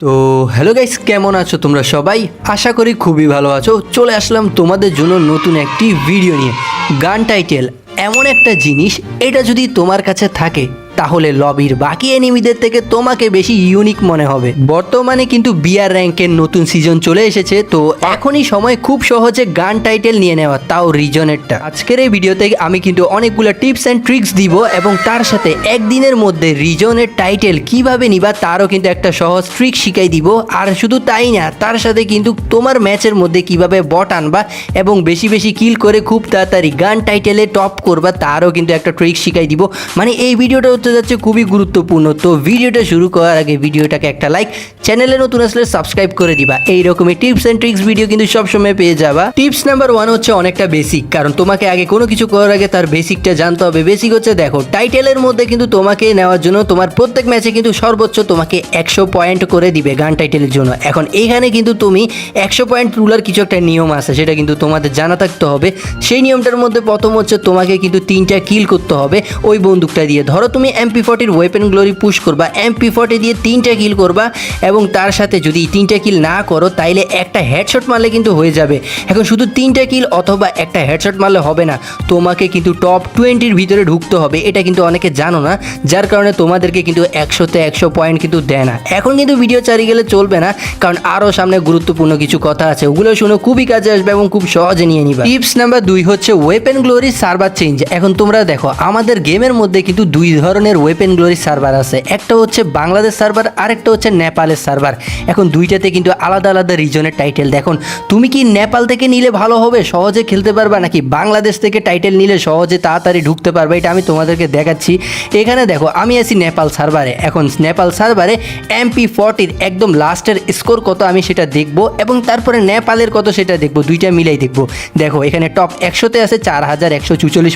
তো hello guys কেমন আছো তোমরা সবাই? আশা করি খুবই ভালো আছো। চলে আসলাম তোমাদের জন্য নতুন একটি ভিডিও নিয়ে। গান টাইটেল এমন একটা জিনিস, এটা যদি তোমার কাছে থাকে তাহলে লবির বাকি এনিমিদের থেকে তোমাকে বেশি ইউনিক মনে হবে। বর্তমানে কিন্তু বিআর র্যাঙ্কের নতুন সিজন চলে এসেছে, তো এখনই সময় খুব সহজে গান টাইটেল নিয়ে নেওয়া, তাও রিজনেরটা। আজকের এই ভিডিওতে আমি কিন্তু অনেকগুলো টিপস অ্যান্ড ট্রিক্স দিব এবং তার সাথে একদিনের মধ্যে রিজনের টাইটেল কীভাবে নিবা, তারও কিন্তু একটা সহজ ট্রিক শিখাই দিব। আর শুধু তাই না, তার সাথে কিন্তু তোমার ম্যাচের মধ্যে কীভাবে বট আনবা এবং বেশি বেশি কিল করে খুব তাড়াতাড়ি গান টাইটেলে টপ করবা, তারও কিন্তু একটা ট্রিক শিখাই দিব। মানে এই ভিডিওটা হতে যাচ্ছে, খুবই গুরুত্বপূর্ণ। তো ভিডিওটা শুরু করার আগে ভিডিওটাকে একটা লাইক চ্যানেলে নতুন আসলে সাবস্ক্রাইব করে দিবা। এই রকমের টিপস অ্যান্ড ট্রিক্স ভিডিও কিন্তু সবসময় পেয়ে যাবা। টিপস নাম্বার ওয়ান হচ্ছে অনেকটা বেসিক কারণ তোমাকে আগে কোনো কিছু করার আগে তার বেসিকটা জানতে হবে। বেসিক হচ্ছে দেখো টাইটেলের মধ্যে কিন্তু তোমাকে নেওয়ার জন্য তোমার প্রত্যেক ম্যাচে কিন্তু সর্বোচ্চ তোমাকে একশো পয়েন্ট করে দিবে গান টাইটেলের জন্য। এখন এইখানে কিন্তু তুমি একশো পয়েন্ট রুলার কিছু একটা নিয়ম আছে, সেটা কিন্তু তোমাদের জানা থাকতে হবে। সেই নিয়মটার মধ্যে প্রথম হচ্ছে তোমাকে কিন্তু তিনটা কিল করতে হবে। ওই বন্দুকটা দিয়ে। ধরো তুমি এমপি ফর্টির ওয়েপেন গ্লোরি পুশ করবা এমপি ফর্টি দিয়ে তিনটা কিল করবা এবং তার সাথে যদি তিনটা কিল না করো, তাইলে একটা হেডশট মারলে কিন্তু হয়ে যাবে। এখন শুধু তিনটা কিল অথবা একটা হেডশট মারলে হবে না, তোমাকে কিন্তু টপ টোয়েন্টির ভিতরে ঢুকতে হবে, এটা কিন্তু অনেকে জানো না, যার কারণে তোমাদেরকে কিন্তু একশোতে একশো পয়েন্ট কিন্তু দেয় না। এখন কিন্তু ভিডিও চালিয়ে গেলে চলবে না, কারণ আরও সামনে গুরুত্বপূর্ণ কিছু কথা আছে, ওগুলো শুনে খুবই কাজে আসবে এবং খুব সহজে নিয়ে নিবা। টিপস নাম্বার দুই হচ্ছে ওয়েপেন গ্লোরি সার্ভার চেঞ্জ এখন তোমরা দেখো, আমাদের গেমের মধ্যে কিন্তু দুই ধরনের ওয়েপেন গ্লোরি সার্ভার আছে। একটা হচ্ছে বাংলাদেশ সার্ভার আরেকটা হচ্ছে নেপালের সার্ভার এখন দুইটাতে কিন্তু আলাদা আলাদা রিজনের টাইটেল দেখুন, তুমি কি নেপাল থেকে নিলে ভালো হবে, সহজে খেলতে পারবা, নাকি বাংলাদেশ থেকে টাইটেল নিলে সহজে তাড়াতাড়ি ঢুকতে পারবে? এটা আমি তোমাদেরকে দেখাচ্ছি। এখানে দেখো, আমি আছি নেপাল সার্ভারে এখন নেপাল সার্ভারে এমপি ফর্টির একদম লাস্টের স্কোর কত আমি সেটা দেখব, এবং তারপরে নেপালের কত সেটা দেখব, দুইটা মিলাই দেখব। দেখো, এখানে টপ একশোতে আছে, চার হাজার একশো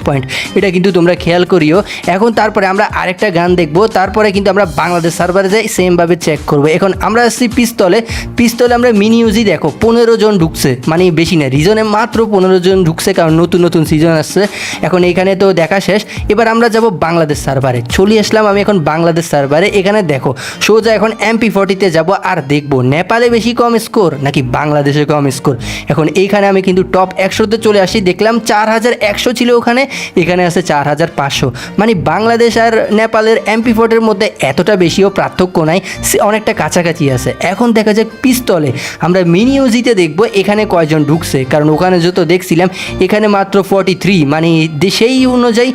পয়েন্ট এটা কিন্তু তোমরা খেয়াল করিও। এখন তারপরে আমরা আরেকটা গান দেখব, তারপরে কিন্তু আমরা বাংলাদেশ সার্ভারে যাই সেমভাবে চেক করব। এখন আমরা আসছি পিস্তলে। পিস্তলে আমরা মিনি ইউজি দেখো, পনেরো জন ঢুকছে মানে বেশি না রিজনে মাত্র পনেরো জন ঢুকছে, কারণ নতুন নতুন সিজন আসছে। এখন এখানে তো দেখা শেষ। এবার আমরা যাব বাংলাদেশ সার্ভারে। চলে আসলাম আমি এখন বাংলাদেশ সার্ভারে। এখানে দেখো, সোজা এখন এমপি ফর্টিতে যাব আর দেখব, নেপালে বেশি কম স্কোর নাকি বাংলাদেশে কম স্কোর এখন এইখানে আমি কিন্তু টপ একশোতে চলে আসি, দেখলাম চার হাজার একশো ছিল ওখানে, এখানে আছে চার হাজার পাঁচশো। মানে বাংলাদেশ আর নেপালের এমপি ফোর্টের মধ্যে এতটা বেশিও পার্থক্য নাই, সে অনেকটা কাছাকাছি আছে। এখন দেখা যাক পিস্তলে। আমরা মিনি ইউজিতে দেখব এখানে কয়জন ঢুকছে, কারণ ওখানে যত দেখছিলাম, এখানে মাত্র ফর্টি থ্রি মানে সেই অনুযায়ী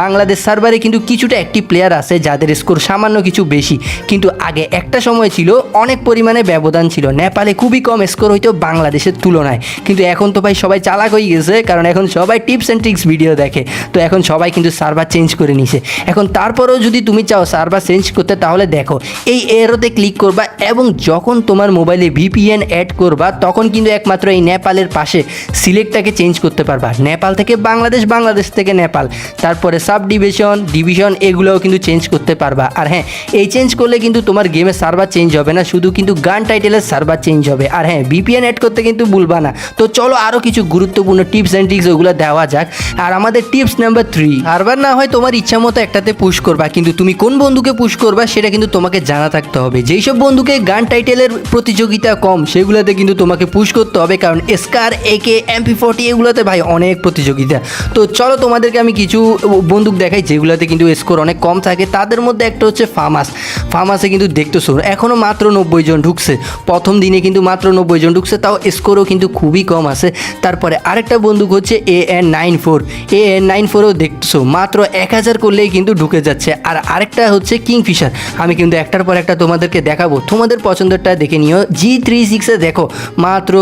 বাংলাদেশ সার্ভারে কিন্তু কিছুটা একটি প্লেয়ার আছে যাদের স্কোর সামান্য কিছু বেশি। কিন্তু আগে একটা সময় ছিল, অনেক পরিমাণে ব্যবধান ছিল। নেপালে খুবই কম স্কোর হইতো বাংলাদেশের তুলনায়। কিন্তু এখন তো ভাই সবাই চালাক হয়ে গেছে, কারণ এখন সবাই টিপস অ্যান্ড ট্রিক্স ভিডিও দেখে। তো এখন সবাই কিন্তু সার্ভার চেঞ্জ করে নিছে। এখন তারপরেও যদি তুমি চাও সার্ভার চেঞ্জ করতে, তাহলে দেখো, এই এরোতে ক্লিক করবা এবং যখন তোমার মোবাইলে ভিপিএন অ্যাড করবা, তখন কিন্তু একমাত্র এই নেপালের পাশে সিলেক্টটাকে চেঞ্জ করতে পারবা। নেপাল থেকে বাংলাদেশ বাংলাদেশ থেকে নেপাল। তারপরে সাব ডিভিশন ডিভিশন এগুলোও কিন্তু চেঞ্জ করতে পারবা। আর হ্যাঁ এই চেঞ্জ করলে কিন্তু তোমার গেমের সার্ভার চেঞ্জ হবে না, শুধু কিন্তু গান টাইটেলের সার্ভার চেঞ্জ হবে। আর হ্যাঁ ভিপিএন অ্যাড করতে কিন্তু ভুলবা না। তো চলো আরও কিছু গুরুত্বপূর্ণ টিপস অ্যান্ড ট্রিক্স ওগুলো দেওয়া যাক। আর আমাদের টিপস নাম্বার থ্রি সার্ভার না হয় তোমার ইচ্ছা মতো একটাতে পুশ করবা, কিন্তু তুমি কোন বন্ধুকে পুশ করবা সেটা কিন্তু তোমাকে জানা থাকতে হবে। যেই সব বন্ধুকে গান টাইটেলের প্রতিযোগিতা কম, সেগুলোতে কিন্তু তোমাকে পুশ করতে হবে, কারণ স্কার একে এমপি ফোর্টি এগুলোতে ভাই অনেক প্রতিযোগিতা। তো চলো তোমাদেরকে আমি কিছু বন্দুক দেখাই, যেগুলোতে কিন্তু স্কোর অনেক কম থাকে। তাদের মধ্যে একটা হচ্ছে ফার্মাস ফার্মাসে কিন্তু দেখতে দেখতেছো এখনও মাত্র নব্বই জন ঢুকছে। প্রথম দিনে কিন্তু মাত্র নব্বই জন ঢুকছে, তাও স্কোরও কিন্তু খুবই কম আছে। তারপরে আরেকটা বন্দুক হচ্ছে A N nine four A N nine ফোরও দেখছ মাত্র এক হাজার করলেই কিন্তু ঢুকে যাচ্ছে। আর আরেকটা হচ্ছে কিংফিশার। আমি কিন্তু একটার পর একটা তোমাদেরকে দেখাবো। তোমাদের পছন্দটা দেখে নিও। জি থ্রি সিক্সে দেখো, মাত্র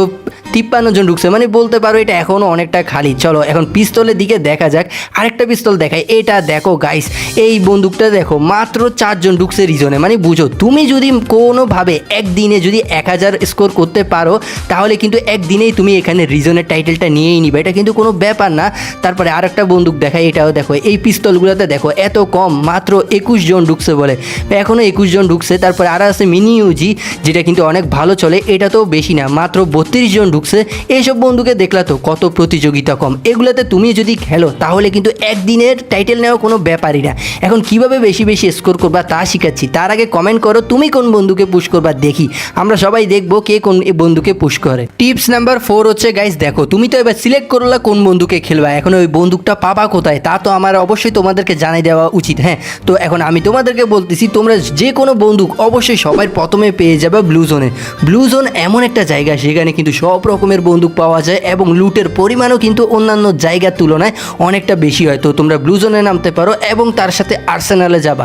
তিপ্পান্ন জন ঢুকছে। মানে বলতে পারো এটা এখনও অনেকটা খালি। চলো, এখন পিস্তলের দিকে দেখা যাক। আরেকটা পিস্তল দেখাই। এটা দেখো গাইস এই বন্দুকটা দেখো, মাত্র চারজন ঢুকছে রিজনে মানে বুঝো, তুমি যদি কোনোভাবে একদিনে যদি এক হাজার স্কোর করতে পারো, তাহলে কিন্তু একদিনেই তুমি এখানে রিজনের টাইটেলটা নিয়েই নিবে। এটা কিন্তু কোনো ব্যাপার না। তারপরে আরেকটা বন্দুক দেখাই, এটাও দেখো। এই পিস্তলগুলোতে দেখো, এত কম, মাত্র একুশ জন ঢুকছে বলে। এখনও একুশ জন ঢুকছে। তারপরে আর আছে মিনি ইউজি যেটা কিন্তু অনেক ভালো চলে। এটা তো বেশি না, মাত্র বত্রিশ জন ঢুকছে। বক্সে। এইসব বন্ধুকে দেখলা তো কত প্রতিযোগিতা কম। এগুলোতে তুমি যদি খেলো, তাহলে কিন্তু একদিনের টাইটেল নেওয়া কোনো ব্যাপারই না। এখন কীভাবে বেশি বেশি স্কোর করবা তা শিখাচ্ছি। তার আগে কমেন্ট করো, তুমি কোন বন্ধুকে পুশ করবা দেখি। আমরা সবাই দেখব কে কোন বন্ধুকে পুশ করে। টিপস নাম্বার ফোর হচ্ছে গাইস দেখো, তুমি তো এবার সিলেক্ট করলা কোন বন্ধুকে খেলবা। এখন ওই বন্দুকটা পাবা কোথায়, তা তো আমার অবশ্যই তোমাদেরকে জানিয়ে দেওয়া উচিত হ্যাঁ? তো এখন আমি তোমাদেরকে বলতেছি, তোমরা যে কোনো বন্দুক অবশ্যই সবাই প্রথমে পেয়ে যাবে ব্লু জোনে ব্লু জোন এমন একটা জায়গা, সেখানে কিন্তু সব রকমের বন্দুক পাওয়া যায় এবং লুটের পরিমাণও কিন্তু অন্যান্য জায়গার তুলনায় অনেকটা বেশি হয়। তো তোমরা ব্লু জোনে নামতে পারো এবং তার সাথে আর্সেনালে যাবা।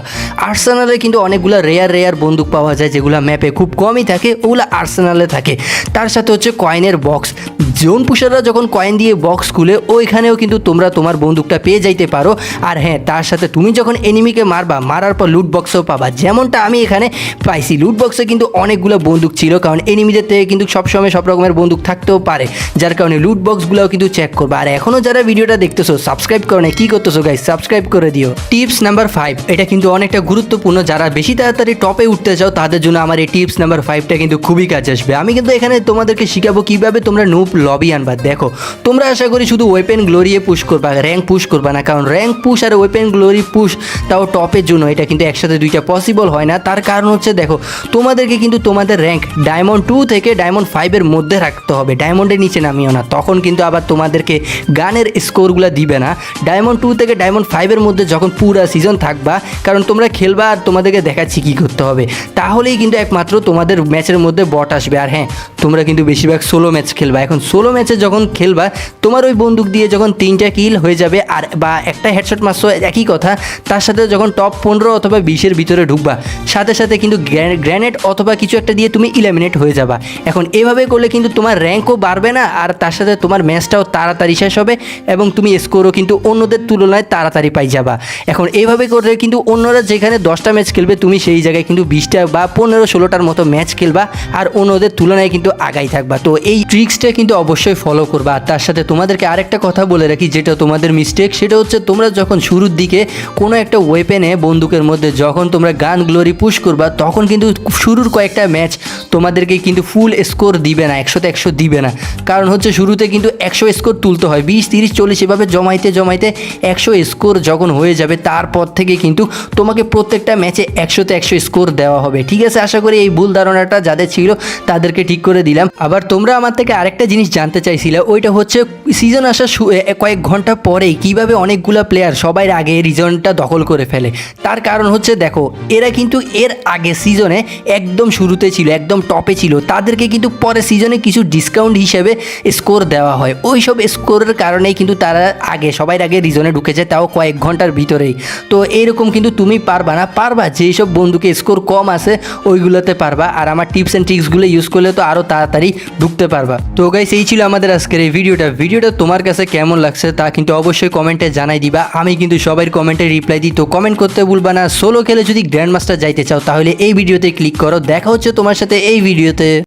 আর্সেনালে কিন্তু অনেকগুলো রেয়ার রেয়ার বন্দুক পাওয়া যায়, যেগুলো ম্যাপে খুব কমই থাকে, ওগুলো আর্সেনালে থাকে। তার সাথে হচ্ছে কয়েনের বক্স জোন পুষাররা যখন কয়েন দিয়ে বক্স খুলে, ওইখানেও কিন্তু তোমরা তোমার বন্দুকটা পেয়ে যাইতে পারো। আর হ্যাঁ তার সাথে তুমি যখন এনিমিকে মারবা, মারার পর লুট বক্সও পাবা। যেমনটা আমি এখানে পাইছি লুট বক্সে কিন্তু অনেকগুলো বন্দুক ছিল, কারণ এনিমিদের থেকে কিন্তু সবসময় সব রকমের বন্দুক থাকতেও পারে, যার কারণে লুট বক্সগুলোও কিন্তু চেক করবা। আর এখনও যারা ভিডিওটা দেখতেছো সাবস্ক্রাইব করো না কী করতেছো গাইজ সাবস্ক্রাইব করে দিও। টিপস নাম্বার ফাইভ এটা কিন্তু অনেকটা গুরুত্বপূর্ণ। যারা বেশি তাড়াতাড়ি টপে উঠতে চাও, তাদের জন্য আমার এই টিপস নাম্বার ফাইভটা কিন্তু খুবই কাজে আসবে। আমি কিন্তু এখানে তোমাদেরকে শিখাবো কীভাবে তোমরা নুপ লবি আনবা। দেখো, তোমরা আশা করি শুধু ওয়েপেন গ্লোরিয়ে পুশ করবা র্যাঙ্ক পুশ করবা না, কারণ র্যাঙ্ক পুশ আর ওয়েপেন গ্লোরি পুশ তাও টপের জন্য এটা কিন্তু একসাথে দুইটা পসিবল হয় না। তার কারণ হচ্ছে, দেখো, তোমাদেরকে কিন্তু তোমাদের র্যাঙ্ক ডায়মন্ড টু থেকে ডায়মন্ড ফাইভের মধ্যে রাখতে হবে। ডায়মন্ডের নিচে নামিও না। তখন কিন্তু আবার তোমাদেরকে গানের স্কোরগুলো দিবে না। ডায়মন্ড টু থেকে ডায়মন্ড ফাইভের মধ্যে যখন পুরা সিজন থাকবা, কারণ তোমরা খেলবা আর তোমাদেরকে দেখাচ্ছি কী করতে হবে। তাহলেই কিন্তু একমাত্র তোমাদের ম্যাচের মধ্যে বট আসবে। আর হ্যাঁ তোমরা কিন্তু বেশিরভাগ সোলো ম্যাচ খেলবা। এখন সোলো ম্যাচে যখন খেলবা, তোমার ওই বন্দুক দিয়ে যখন তিনটা কিল হয়ে যাবে আর বা একটা হেডশট মারছো, একই কথা, তার সাথে যখন টপ পনেরো অথবা বিশের ভিতরে ঢুকবা, সাথে সাথে কিন্তু গ্র্যানেড অথবা কিছু একটা দিয়ে তুমি ইলিমিনেট হয়ে যাবা। এখন এভাবে করলে কিন্তু তোমার র্যাঙ্কও বাড়বে না আর তার সাথে তোমার ম্যাচটাও তাড়াতাড়ি শেষ হবে এবং তুমি স্কোরও কিন্তু অন্যদের তুলনায় তাড়াতাড়ি পাই যাবা। এখন এইভাবে করলে কিন্তু অন্যরা যেখানে দশটা ম্যাচ খেলবে, তুমি সেই জায়গায় কিন্তু বিশটা বা পনেরো, ষোলোটার মতো ম্যাচ খেলবা আর অন্যদের তুলনায় কিন্তু আগাই থাকবা। তো এই ট্রিক্সটা কিন্তু অবশ্যই ফলো করবা। আর তার সাথে তোমাদেরকে আরেকটা কথা বলে রাখি, যেটা তোমাদের মিস্টেক সেটা হচ্ছে তোমরা যখন শুরুর দিকে কোনো একটা ওয়েপেনে বন্দুকের মধ্যে যখন তোমরা গান গ্লোরি পুশ করবা, তখন কিন্তু শুরুর কয়েকটা ম্যাচ তোমাদেরকে কিন্তু ফুল স্কোর দিবে না, একশোতে একশো দিবে না। কারণ হচ্ছে শুরুতে কিন্তু একশো স্কোর তুলতে হয়, বিশ, তিরিশ, চল্লিশ, এভাবে জমাইতে জমাইতে একশো স্কোর যখন হয়ে যাবে, তারপর থেকে কিন্তু তোমাকে প্রত্যেকটা ম্যাচে একশোতে একশো স্কোর দেওয়া হবে। ঠিক আছে? আশা করি এই ভুল ধারণাটা যাদের ছিল, তাদেরকে ঠিক করে দিলাম। আবার তোমরা আমার থেকে আরেকটা জিনিস জানতে চাইছিলে, ওইটা হচ্ছে সিজন আসার কয়েক ঘণ্টা পরেই কীভাবে অনেকগুলো প্লেয়ার সবাই আগে রিজনটা দখল করে ফেলে। তার কারণ হচ্ছে দেখো, এরা কিন্তু এর আগে সিজনে একদম শুরুতে ছিল, একদম টপে ছিল। তাদেরকে কিন্তু পরে সিজনে কিছু ডিসকাউন্ট হিসেবে স্কোর দেওয়া হয়। ওই সব স্কোরের কারণেই কিন্তু তারা আগে, সবাই আগে রিজনে ঢুকেছে, তাও কয়েক ঘণ্টার ভিতরেই। তো এইরকম কিন্তু তুমি পারবা না, পারবা যেই সব বন্ধুকে স্কোর কম আছে, ওইগুলোতে পারবা। আর আমার টিপস অ্যান্ড ট্রিক্সগুলো ইউজ করলে তো আরও তাড়াতাড়ি ঢুকতে পারবা। তো গাইস এই ছিল আমাদের আজকের এই ভিডিওটা ভিডিওটা তোমার কাছে কেমন লাগছে তা কিন্তু অবশ্যই কমেন্টে জানাই দিবা। আমি কিন্তু সবাই কমেন্টে রিপ্লাই দিই, তো কমেন্ট করতে ভুলবা না। সোলো খেলে যদি গ্র্যান্ড মাস্টার যাইতে চাও, তাহলে এই ভিডিওতে ক্লিক করো। দেখা হচ্ছে তোমার সাথে এই ভিডিওতে